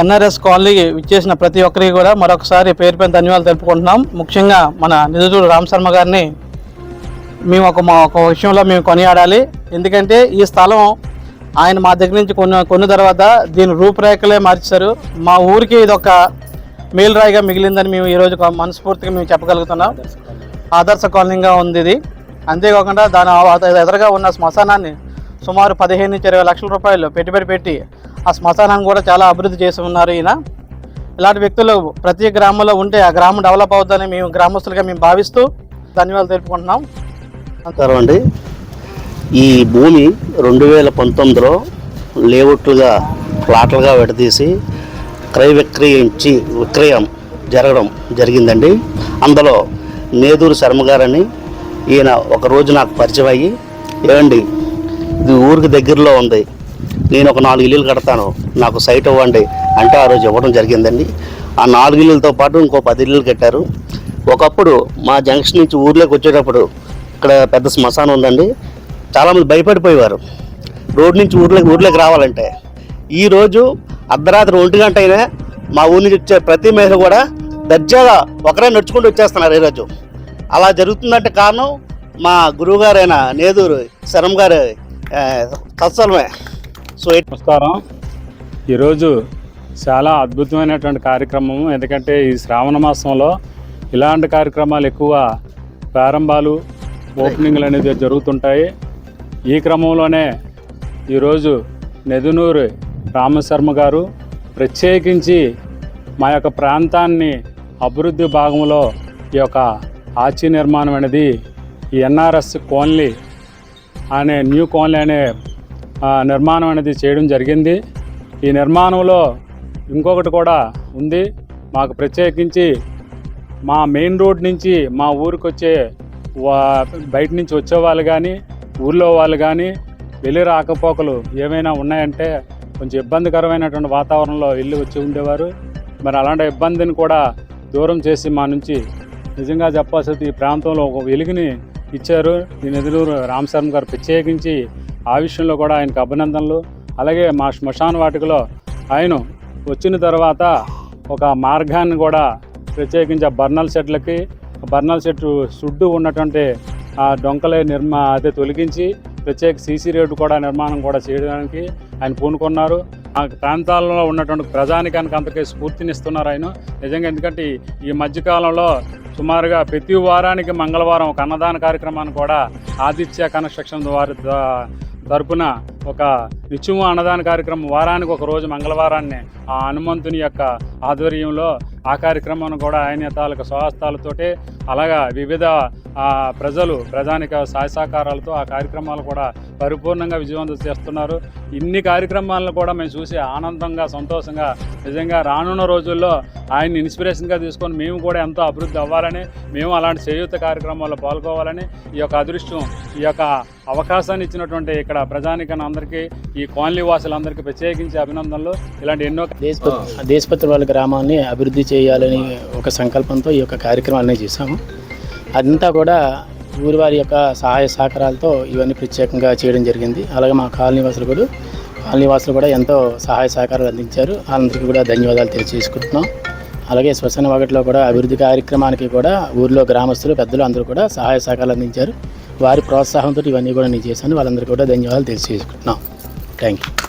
NRS కాలనీకి విచ్చేసిన ప్రతి ఒక్కరికి కూడా మరొకసారి పేరు పైన ధన్యవాదాలు తెలుపుకుంటున్నాం. ముఖ్యంగా మన నిధుడు రామ్ శర్మ గారిని మేము ఒక మా ఒక విషయంలో మేము కొనియాడాలి. ఎందుకంటే ఈ స్థలం ఆయన మా దగ్గర నుంచి కొన్న కొన్న తర్వాత దీని రూపురేఖలే మార్చారు. మా ఊరికి ఇది ఒక మేలురాయిగా మిగిలిందని మేము ఈరోజు మనస్ఫూర్తిగా మేము చెప్పగలుగుతున్నాం. ఆదర్శ కాలనీగా ఉంది ఇది. అంతేకాకుండా దాని ఎదురుగా ఉన్న శ్మశానాన్ని సుమారు పదిహేను నుంచి ఇరవై లక్షల రూపాయలు పెట్టుబడి పెట్టి ఆ శ్మశానాన్ని కూడా చాలా అభివృద్ధి చేసి ఉన్నారు ఈయన. ఇలాంటి వ్యక్తులు ప్రతి గ్రామంలో ఉంటే ఆ గ్రామం డెవలప్ అవుతుందని మేము గ్రామస్తులుగా మేము భావిస్తూ ధన్యవాదాలు తెలుపుకుంటున్నాం. నమస్కారం అండి. ఈ భూమి రెండు వేల పంతొమ్మిదిలో లేఅవుట్లుగా ప్లాట్లుగా విడదీసి క్రయ విక్రయించి విక్రయం జరగడం జరిగిందండి. అందులో నేదూరు శర్మ గారని ఈయన ఒక రోజు నాకు పరిచయం అయ్యి ఏమండి ఇది ఊరికి దగ్గరలో ఉంది నేను ఒక నాలుగు ఇల్లులు కడతాను. నాకు సైట్ ఇవ్వండి అంటే ఆ రోజు ఇవ్వడం జరిగిందండి. ఆ నాలుగు ఇల్లులతో పాటు ఇంకో పది ఇల్లులు కట్టారు. ఒకప్పుడు మా జంక్షన్ నుంచి ఊర్లోకి వచ్చేటప్పుడు ఇక్కడ పెద్ద శ్మశానం ఉందండి. చాలామంది భయపడిపోయేవారు. రోడ్ నుంచి ఊర్లోకి ఊర్లోకి రావాలంటే. ఈరోజు అర్ధరాత్రి ఒంటి గంట అయినా మా ఊరి నుంచి వచ్చే ప్రతి మహిళ కూడా దర్జాగా ఒకరే నడుచుకుంటూ వచ్చేస్తున్నారు ఈరోజు అలా జరుగుతుందంటే కారణం మా గురువుగారైన నేదూరు శరం గారు ఆ, తత్సలమే. సో నమస్కారం. ఈరోజు చాలా అద్భుతమైనటువంటి కార్యక్రమం. ఎందుకంటే ఈ శ్రావణ మాసంలో ఇలాంటి కార్యక్రమాలు ఎక్కువ ప్రారంభాలు ఓపెనింగ్లు అనేది జరుగుతుంటాయి. ఈ క్రమంలోనే ఈరోజు నెదునూరు రామశర్మ గారు ప్రత్యేకించి మా యొక్క ప్రాంతాన్ని అభివృద్ధి భాగంలో ఈ యొక్క ఆచి నిర్మాణం అనేది ఈ ఎన్ఆర్ఎస్ కోన్లీ అనే న్యూ కాలనీ అనే నిర్మాణం అనేది చేయడం జరిగింది. ఈ నిర్మాణంలో ఇంకొకటి కూడా ఉంది. మాకు ప్రత్యేకించి మా మెయిన్ రోడ్ నుంచి మా ఊరికి వచ్చే వా బయట నుంచి వచ్చే వాళ్ళు కానీ ఊర్లో వాళ్ళు కానీ వెళ్ళి రాకపోకలు ఏమైనా ఉన్నాయంటే కొంచెం ఇబ్బందికరమైనటువంటి వాతావరణంలో వెళ్ళి వచ్చి ఉండేవారు. మరి అలాంటి ఇబ్బందిని కూడా దూరం చేసి మా నుంచి నిజంగా చెప్పాల్సి ఈ ప్రాంతంలో ఒక వెలుగుని ఇచ్చారు. ఈ నెదులూరు రామశర్మ గారు ప్రత్యేకించి ఆ విషయంలో కూడా ఆయనకు అభినందనలు. అలాగే మా శ్మశాన వాటికలో ఆయన వచ్చిన తర్వాత ఒక మార్గాన్ని కూడా ప్రత్యేకించి బర్నల్ సెట్లకి బర్నల్ సెట్ సుడ్డు ఉన్నటువంటి ఆ డొంకలే నిర్మా అదే తొలగించి ప్రత్యేక సీసీ రోడ్డు కూడా నిర్మాణం కూడా చేయడానికి ఆయన పూనుకున్నారు. ఆ ప్రాంతాల్లో ఉన్నటువంటి ప్రజానికానికి అంతకే స్ఫూర్తినిస్తున్నారు ఆయన. నిజంగా ఎందుకంటే ఈ- మధ్యకాలంలో సుమారుగా ప్రతి వారానికి మంగళవారం ఒక అన్నదాన కార్యక్రమాన్ని కూడా ఆదిత్య కన్స్ట్రక్షన్ వారి తరపున ఒక నిత్యము అన్నదాన కార్యక్రమం వారానికి ఒక రోజు మంగళవారాన్ని ఆ హనుమంతుని యొక్క ఆధ్వర్యంలో ఆ కార్యక్రమాన్ని కూడా ఆయన తాలూకా స్వహస్తాలతోటి అలాగా వివిధ ప్రజలు ప్రజానిక సహాయ సహకారాలతో ఆ కార్యక్రమాలు కూడా పరిపూర్ణంగా విజయవంతం చేస్తున్నారు. ఇన్ని కార్యక్రమాలను కూడా మేము చూసి ఆనందంగా సంతోషంగా నిజంగా రానున్న రోజుల్లో ఆయన్ని ఇన్స్పిరేషన్గా తీసుకొని మేము కూడా ఎంతో అభివృద్ధి అవ్వాలని మేము అలాంటి చేయూత కార్యక్రమాల్లో పాల్గొవాలని ఈ యొక్క అదృష్టం ఈ యొక్క అవకాశాన్ని ఇచ్చినటువంటి ఇక్కడ ప్రజానికన అందరికీ ఈ కాలనీ వాసులందరికీ ప్రత్యేకించి అభినందనలు. ఇలాంటి ఎన్నో దేశపతి దేశపతి వాళ్ళ గ్రామాన్ని అభివృద్ధి చేయాలని ఒక సంకల్పంతో ఈ యొక్క కార్యక్రమాన్ని చేశాము. అదంతా కూడా ఊరి వారి యొక్క సహాయ సహకారాలతో ఇవన్నీ ప్రత్యేకంగా చేయడం జరిగింది. అలాగే మా కాలనీ వాసులు కూడా కాలనీ వాసులు కూడా ఎంతో సహాయ సహకారాలు అందించారు. వాళ్ళందరికీ కూడా ధన్యవాదాలు తెలియజేసుకుంటున్నాం. అలాగే శ్వసన వాగట్లో కూడా అభివృద్ధి కార్యక్రమానికి కూడా ఊరిలో గ్రామస్తులు పెద్దలు అందరూ కూడా సహాయ సహకారాలు అందించారు. వారి ప్రోత్సాహంతో ఇవన్నీ కూడా నేను చేశాను. వాళ్ళందరికీ కూడా ధన్యవాదాలు తెలియజేసుకుంటున్నాం. Thank you.